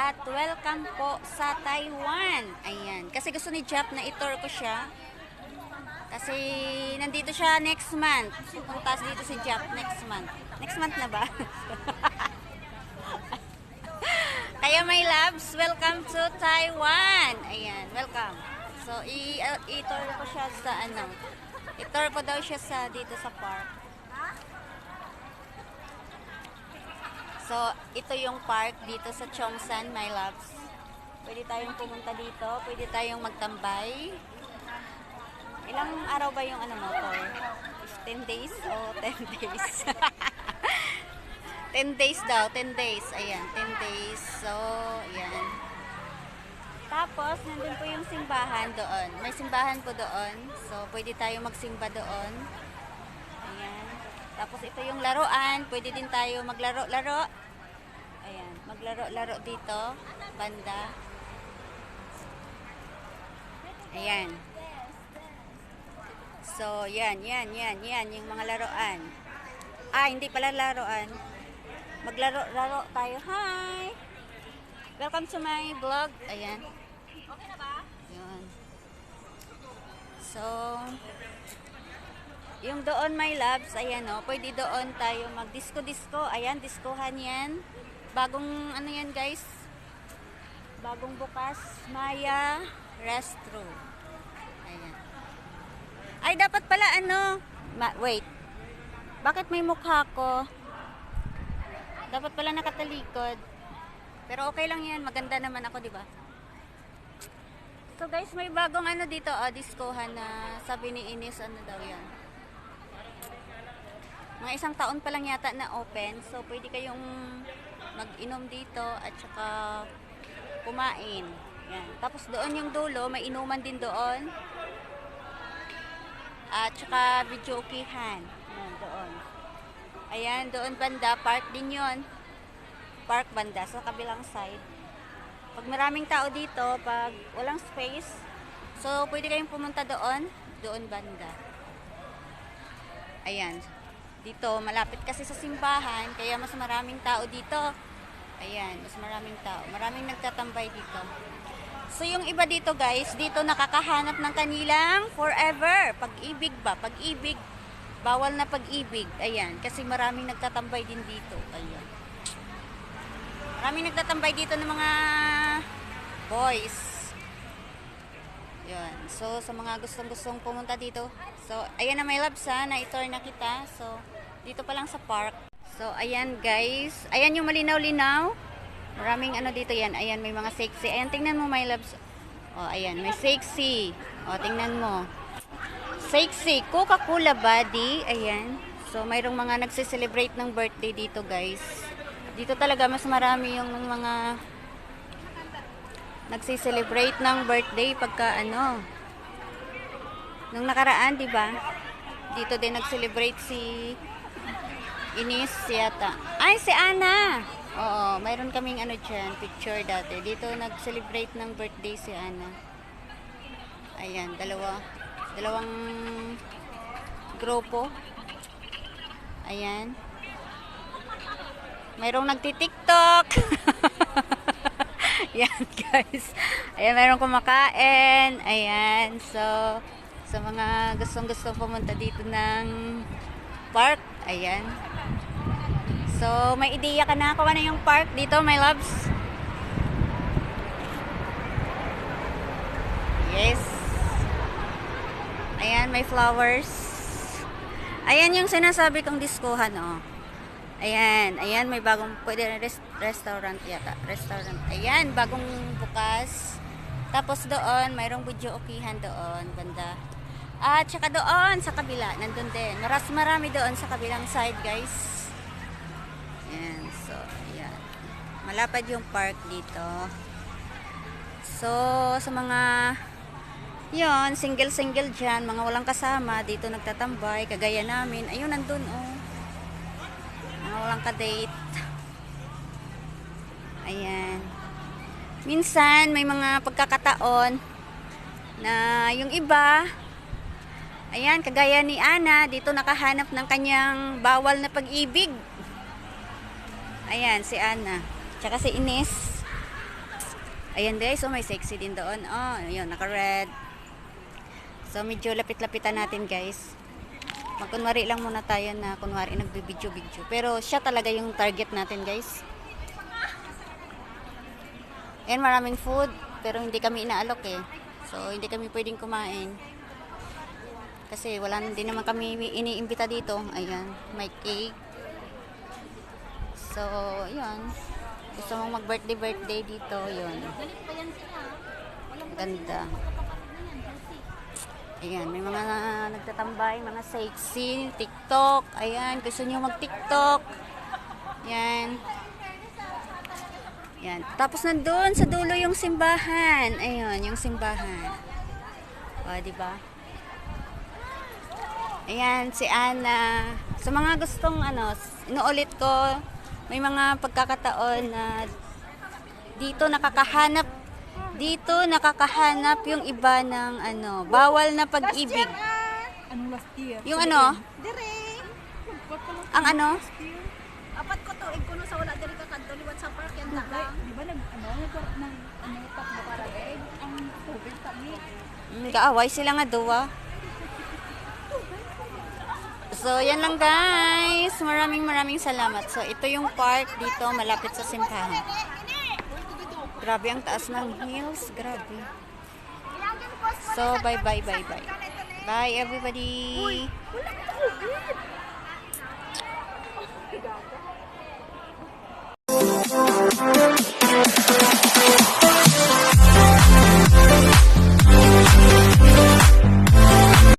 at welcome po sa Taiwan. Ayan. Kasi gusto ni Jap na itour ko siya. Kasi nandito siya next month. Pupunta dito si Jap next month. Next month na ba? Kaya my loves, welcome to Taiwan. Ayan, welcome. So, i-tour ko siya sa ano. I-tour ko daw siya sa dito sa park. So, ito yung park dito sa Chongsan, my loves. Pwede tayong pumunta dito, pwede tayong magtambay. Ilang araw ba yung ano mo, tour? 10 days o 10 days? 10 days daw, 10 days. Ayan, 10 days. So, ayan. Tapos, nandun po yung simbahan doon. May simbahan po doon. So, pwede tayo magsimba doon. Tapos, ito yung laruan. Pwede din tayo maglaro-laro. Ayan, maglaro-laro dito. Banda. Ayan. So, yan, yan, yan, yan. Yung mga laruan. Ah, hindi pala laruan. Maglaro-laro tayo. Hi! Welcome to my vlog. Ayan. Okay na ba? Yun. So, yung doon my loves, ayan o, pwede doon tayo mag-disco-disco. Ayan, discohan yan. Bagong, ano yan guys? Bagong bukas, Maya Restro. Ayan. Ay, dapat pala ano, ma- wait. Bakit may mukha ko? Dapat pala nakatalikod. Pero okay lang yan. Maganda naman ako, di ba? So guys, may bagong ano dito, ah, discohan na sabi ni Ines, ano daw yan. Mga isang taon pa lang yata na open. So pwede kayong mag-inom dito at saka kumain. Yan. Tapos doon yung dulo, may inuman din doon. At saka video okihan. Yan, doon. Ayan, doon banda, park din yon Park banda, sa kabilang side. Pag maraming tao dito, pag walang space, so pwede kayong pumunta doon, doon banda. Ayan. Dito, malapit kasi sa simbahan, kaya mas maraming tao dito. Ayan, mas maraming tao. Maraming nagtatambay dito. So yung iba dito guys, dito nakakahanap ng kanilang forever. Pag-ibig ba? Pag-ibig. Bawal na pag-ibig. Ayan, kasi maraming nagtatambay din dito. Ayan. Maraming nagtatambay dito ng mga boys. Yun. So, sa mga gustong-gustong pumunta dito. So, ayan na my loves ha, na-tour na kita. So, dito pa lang sa park. So, ayan guys. Ayan yung malinaw-linaw. Maraming ano dito yan. Ayan, may mga sexy. Ayan, tingnan mo my loves. O, ayan, may sexy. O, tingnan mo. Sexy. Coca-Cola body. Ayan. So, mayroong mga nagse-celebrate ng birthday dito guys. Dito talaga mas marami yung mga nagse-celebrate ng birthday pagka ano. Nung nakaraan, di ba? Dito din nag-celebrate si Inis yata. Ay, si Ana! Oo, mayroon kaming ano dyan, picture dati. Dito nag-celebrate ng birthday si Ana. Ayan, dalawa. Dalawang grupo. Ayan. Mayroong nagti-tiktok. Yan guys. Ayan, mayroong kumakain. Ayan. So, sa mga gustong-gustong pumunta dito ng park. Ayan. So, may ideya ka na kung ano yung park dito, my loves? Yes. Ayan, may flowers. Ayan yung sinasabi kong diskuhan, oh. Ayan, ayan, may bagong, pwede na rest, restaurant yata. Restaurant. Ayan, bagong bukas. Tapos doon, mayroong video okihan doon, banda. At saka doon, sa kabila, nandun din. Maras marami doon sa kabilang side, guys. Ayan, so, ayan. Malapad yung park dito. So, sa mga, yon single-single dyan, mga walang kasama, dito nagtatambay, kagaya namin. Ayun, nandun, oh. Walang ka-date. Ayan. Minsan, may mga pagkakataon na yung iba, ayan, kagaya ni Ana, dito nakahanap ng kanyang bawal na pag-ibig. Ayan, si Ana. Tsaka si Ines. Ayan guys, oh may sexy din doon. Oh, yun, naka-red. So medyo lapit-lapitan natin guys. Magkunwari lang muna tayo na kunwari nagbibidyo-video. Pero siya talaga yung target natin guys. Ayan, maraming food. Pero hindi kami inaalok eh. So hindi kami pwedeng kumain. Kasi wala din naman kami iniimbita dito. Ayan, may cake. So, yun. Gusto mong mag-birthday birthday dito, yun. Ganda. Ayan, may mga nagtatambay, mga sexy, TikTok. Ayan, gusto nyo mag-TikTok. Yan. Yan. Tapos nandun sa dulo yung simbahan. Ayun, yung simbahan. O, di ba? Ayan, si Ana. Sa mga gustong ano, inuulit ko, may mga pagkakataon na dito nakakahanap dito nakakahanap yung iba ng ano, bawal na pag-ibig. Ano last year? Yung ano, Dire. ang ano, Apat ko to, ig kuno sa wala diri ka kadto liwat sa park yan ta lang. Di ba nag ano nag nang ano takbo para egg ang tubig tami. mm, kaaway sila nga duwa. So, yan lang guys. Maraming maraming salamat. So, ito yung park dito malapit sa simbahan. Grabe ang taas ng hills. Grabe. So, bye bye bye bye. Bye everybody.